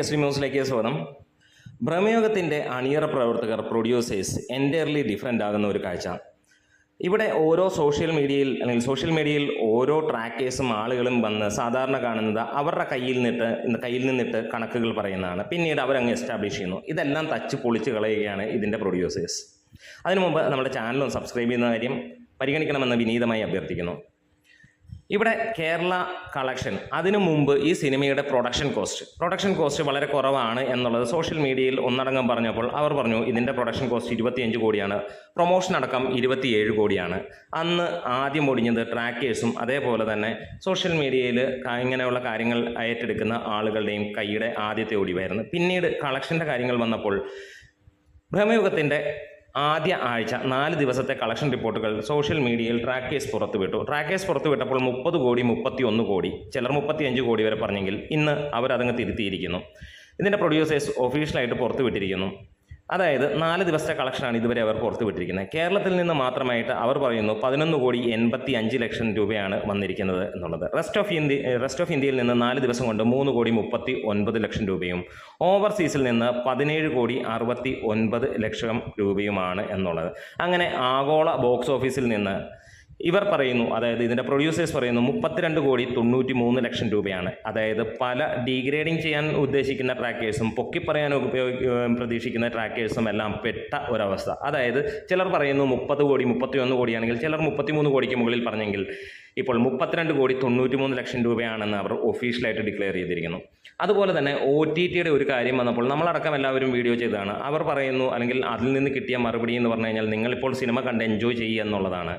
S D ന്യൂസിലേക്ക് സ്വാഗതം. ഭ്രമയോഗത്തിന്റെ അണിയറ പ്രവർത്തകർ പ്രൊഡ്യൂസേഴ്സ് എന്റയർലി ഡിഫറെന്റ് ആകുന്ന ഒരു കാഴ്ച. ഇവിടെ ഓരോ സോഷ്യൽ മീഡിയയിൽ അല്ലെങ്കിൽ സോഷ്യൽ മീഡിയയിൽ ഓരോ ട്രാക്കേഴ്സും ആളുകളും വന്ന് സാധാരണ കാണുന്നത് അവരുടെ കയ്യിൽ നിന്നിട്ട് കയ്യിൽ നിന്നിട്ട് കണക്കുകൾ പറയുന്നതാണ്. പിന്നീട് അവരങ്ങ് എസ്റ്റാബ്ലിഷ് ചെയ്യുന്നു. ഇതെല്ലാം തച്ച് പൊളിച്ച് കളയുകയാണ് ഇതിന്റെ പ്രൊഡ്യൂസേഴ്സ് അതിനു മുമ്പ് നമ്മുടെ ചാനലും സബ്സ്ക്രൈബ് ചെയ്യുന്ന കാര്യം പരിഗണിക്കണമെന്ന് വിനീതമായി അഭ്യർത്ഥിക്കുന്നു. ഇവിടെ കേരള കളക്ഷൻ അതിനു മുമ്പ് ഈ സിനിമയുടെ പ്രൊഡക്ഷൻ കോസ്റ്റ് പ്രൊഡക്ഷൻ കോസ്റ്റ് വളരെ കുറവാണ് എന്നുള്ളത് സോഷ്യൽ മീഡിയയിൽ ഒന്നടങ്കം പറഞ്ഞപ്പോൾ അവർ പറഞ്ഞു ഇതിന്റെ പ്രൊഡക്ഷൻ കോസ്റ്റ് ഇരുപത്തിയഞ്ച് കോടിയാണ്. പ്രൊമോഷൻ അടക്കം ഇരുപത്തിയേഴ് കോടിയാണ്. അന്ന് ആദ്യം ഒടിഞ്ഞത് ട്രാക്കേഴ്സും അതേപോലെ തന്നെ സോഷ്യൽ മീഡിയയിൽ ഇങ്ങനെയുള്ള കാര്യങ്ങൾ ഏറ്റെടുക്കുന്ന ആളുകളുടെയും കൈയുടെ ആദ്യത്തെ ഒടിവായിരുന്നു. പിന്നീട് കളക്ഷന്റെ കാര്യങ്ങൾ വന്നപ്പോൾ ഭ്രമയുഗത്തിന്റെ ആദ്യ ആഴ്ച നാല് ദിവസത്തെ കളക്ഷൻ റിപ്പോർട്ടുകൾ സോഷ്യൽ മീഡിയയിൽ ട്രാക്കേഴ്സ് പുറത്തുവിട്ടു. ട്രാക്കേഴ്സ് പുറത്തുവിട്ടപ്പോൾ മുപ്പത് കോടി മുപ്പത്തി ഒന്ന് കോടി ചിലർ മുപ്പത്തിയഞ്ച് കോടി വരെ പറഞ്ഞെങ്കിൽ ഇന്ന് അവരതങ്ങ് തിരുത്തിയിരിക്കുന്നു. ഇതിന്റെ പ്രൊഡ്യൂസേഴ്സ് ഒഫീഷ്യലായിട്ട് പുറത്തുവിട്ടിരിക്കുന്നു. അതായത് നാല് ദിവസത്തെ കളക്ഷനാണ് ഇതുവരെ അവർ പുറത്തുവിട്ടിരിക്കുന്നത് കേരളത്തിൽ നിന്ന് മാത്രമായിട്ട് അവർ പറയുന്നു പതിനൊന്ന് കോടി എൺപത്തി അഞ്ച് ലക്ഷം രൂപയാണ് വന്നിരിക്കുന്നത് എന്നുള്ളത്. Rest of India rest of ഇന്ത്യയിൽ നിന്ന് നാല് ദിവസം കൊണ്ട് മൂന്ന് കോടി മുപ്പത്തി ഒൻപത് ലക്ഷം രൂപയും ഓവർസീസിൽ നിന്ന് പതിനേഴ് കോടി അറുപത്തി ഒൻപത് ലക്ഷം രൂപയുമാണ് എന്നുള്ളത്. അങ്ങനെ ആഗോള ബോക്സ് ഓഫീസിൽ നിന്ന് ഇവർ പറയുന്നു അതായത് ഇതിന്റെ പ്രൊഡ്യൂസേഴ്സ് പറയുന്നു മുപ്പത്തിരണ്ട് കോടി തൊണ്ണൂറ്റി മൂന്ന് ലക്ഷം രൂപയാണ്. അതായത് പല ഡീഗ്രേഡിങ് ചെയ്യാൻ ഉദ്ദേശിക്കുന്ന ട്രാക്കേഴ്സും പൊക്കിപ്പറയാൻ ഉപയോഗി പ്രതീക്ഷിക്കുന്ന ട്രാക്കേഴ്സും എല്ലാം പെട്ട ഒരവസ്ഥ. അതായത് ചിലർ പറയുന്നു മുപ്പത് കോടി മുപ്പത്തി ഒന്ന് കോടിയാണെങ്കിൽ ചിലർ മുപ്പത്തിമൂന്ന് കോടിക്ക് മുകളിൽ പറഞ്ഞെങ്കിൽ ഇപ്പോൾ മുപ്പത്തിരണ്ട് കോടി തൊണ്ണൂറ്റി മൂന്ന് ലക്ഷം രൂപയാണെന്ന് അവർ ഒഫീഷ്യലായിട്ട് ഡിക്ലെയർ ചെയ്തിരിക്കുന്നു. അതുപോലെ തന്നെ ഒ ടി ടിയുടെ ഒരു കാര്യം വന്നപ്പോൾ നമ്മളടക്കം എല്ലാവരും വീഡിയോ ചെയ്തതാണ്. അവർ പറയുന്നു അല്ലെങ്കിൽ അതിൽ നിന്ന് കിട്ടിയ മറുപടി എന്ന് പറഞ്ഞു കഴിഞ്ഞാൽ നിങ്ങളിപ്പോൾ സിനിമ കണ്ട് എൻജോയ് ചെയ്യുക എന്നുള്ളതാണ്.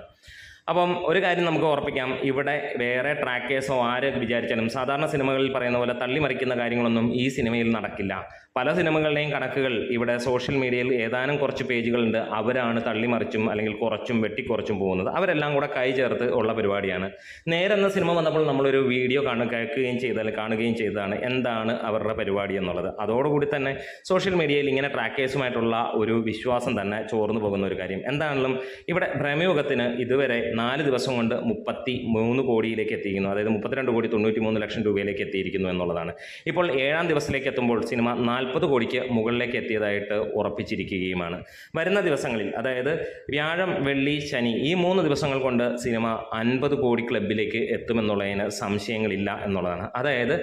അപ്പം ഒരു കാര്യം നമുക്ക് ഓർപ്പിക്കാം. ഇവിടെ വേറെ ട്രാക്കേഴ്സോ ആര് വിചാരിച്ചാലും സാധാരണ സിനിമകളിൽ പറയുന്ന പോലെ തള്ളിമറിക്കുന്ന കാര്യങ്ങളൊന്നും ഈ സിനിമയിൽ നടക്കില്ല. പല സിനിമകളുടെയും കണക്കുകൾ ഇവിടെ സോഷ്യൽ മീഡിയയിൽ ഏതാനും കുറച്ച് പേജുകളുണ്ട് അവരാണ് തള്ളിമറിച്ചും അല്ലെങ്കിൽ കുറച്ചും വെട്ടിക്കുറച്ചും പോകുന്നത്. അവരെല്ലാം കൂടെ കൈ ചേർത്ത് ഉള്ള പരിപാടിയാണ്. നേരെ എന്ന സിനിമ വന്നപ്പോൾ നമ്മളൊരു വീഡിയോ കാണുക കേൾക്കുകയും ചെയ്താൽ കാണുകയും ചെയ്തതാണ്. എന്താണ് അവരുടെ പരിപാടി എന്നുള്ളത്. അതോടുകൂടി തന്നെ സോഷ്യൽ മീഡിയയിൽ ഇങ്ങനെ ട്രാക്കേഴ്സുമായിട്ടുള്ള ഒരു വിശ്വാസം തന്നെ ചോർന്നു പോകുന്ന ഒരു കാര്യം. എന്താണെങ്കിലും ഇവിടെ ഭ്രമയുഗത്തിന് ഇതുവരെ നാല് ദിവസം കൊണ്ട് മുപ്പത്തി മൂന്ന് കോടിയിലേക്ക് എത്തിയിരിക്കുന്നു. അതായത് മുപ്പത്തിരണ്ട് കോടി തൊണ്ണൂറ്റി മൂന്ന് ലക്ഷം രൂപയിലേക്ക് എത്തിയിരിക്കുന്നു എന്നുള്ളതാണ്. ഇപ്പോൾ ഏഴാം ദിവസത്തിലേക്ക് എത്തുമ്പോൾ സിനിമ നാൽപ്പത് കോടിക്ക് മുകളിലേക്ക് എത്തിയതായിട്ട് ഉറപ്പിച്ചിരിക്കുകയുമാണ്. വരുന്ന ദിവസങ്ങളിൽ അതായത് വ്യാഴം വെള്ളി ശനി ഈ മൂന്ന് ദിവസങ്ങൾ കൊണ്ട് സിനിമ അൻപത് കോടി ക്ലബിലേക്ക് എത്തുമെന്നുള്ളതിന് സംശയങ്ങളില്ല എന്നുള്ളതാണ്. അതായത്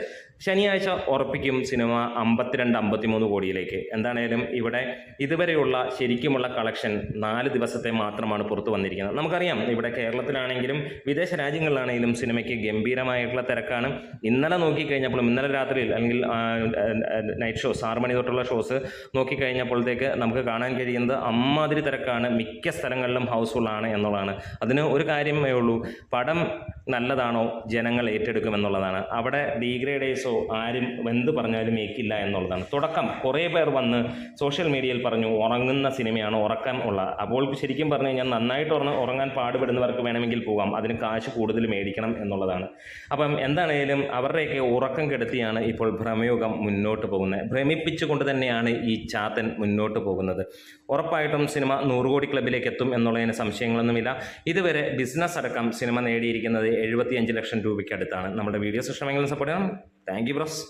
ശനിയാഴ്ച ഉറപ്പിക്കും സിനിമ അമ്പത്തിരണ്ട് അമ്പത്തിമൂന്ന് കോടിയിലേക്ക്. എന്താണേലും ഇവിടെ ഇതുവരെയുള്ള ശരിക്കുമുള്ള കളക്ഷൻ നാല് ദിവസത്തെ മാത്രമാണ് പുറത്തു വന്നിരിക്കുന്നത്. നമുക്കറിയാം ഇവിടെ കേരളത്തിലാണെങ്കിലും വിദേശ രാജ്യങ്ങളിലാണെങ്കിലും സിനിമയ്ക്ക് ഗംഭീരമായിട്ടുള്ള തിരക്കാണ്. ഇന്നലെ നോക്കിക്കഴിഞ്ഞപ്പോഴും ഇന്നലെ രാത്രിയിൽ അല്ലെങ്കിൽ നൈറ്റ് ഷോസ് ആറ് മണി തൊട്ടുള്ള ഷോസ് നോക്കിക്കഴിഞ്ഞപ്പോഴത്തേക്ക് നമുക്ക് കാണാൻ കഴിയുന്നത് അമ്മാതിരി തിരക്കാണ്. മിക്ക സ്ഥലങ്ങളിലും ഹൗസ്ഫുള്ളാണ് എന്നുള്ളതാണ്. അതിന് ഒരു കാര്യമേ ഉള്ളൂ. പടം നല്ലതാണോ ജനങ്ങൾ ഏറ്റെടുക്കുമെന്നുള്ളതാണ്. അവിടെ ഡീഗ്രേഡേഴ്സോ ആരും എന്ത് പറഞ്ഞാലും ഏക്കില്ല എന്നുള്ളതാണ്. തുടക്കം കുറേ പേർ വന്ന് സോഷ്യൽ മീഡിയയിൽ പറഞ്ഞു ഉറങ്ങുന്ന സിനിമയാണ് ഉറക്കം ഉള്ള. അപ്പോൾ ശരിക്കും പറഞ്ഞു കഴിഞ്ഞാൽ നന്നായിട്ട് ഉറങ്ങ ഉറങ്ങാൻ പാടുപെടുന്നവർക്ക് വേണമെങ്കിൽ പോകാം. അതിന് കാശ് കൂടുതൽ മേടിക്കണം എന്നുള്ളതാണ്. അപ്പം എന്താണേലും അവരുടെയൊക്കെ ഉറക്കം കെടുത്തിയാണ് ഇപ്പോൾ ഭ്രമയോഗം മുന്നോട്ട് പോകുന്നത്. ഭ്രമിപ്പിച്ചുകൊണ്ട് തന്നെയാണ് ഈ ചാത്തൻ മുന്നോട്ട് പോകുന്നത്. ഉറപ്പായിട്ടും സിനിമ നൂറുകോടി ക്ലബിലേക്ക് എത്തും എന്നുള്ളതിന് സംശയങ്ങളൊന്നുമില്ല. ഇതുവരെ ബിസിനസ് അടക്കം സിനിമ നേടിയിരിക്കുന്നത് എഴുപത്തിയഞ്ച് ലക്ഷം രൂപയ്ക്ക് അടുത്താണ് നമ്മുടെ വീഡിയോസ് ഇഷ്ടമെങ്കിലും സപ്പോർട്ട് ചെയ്യണം. Thank you bros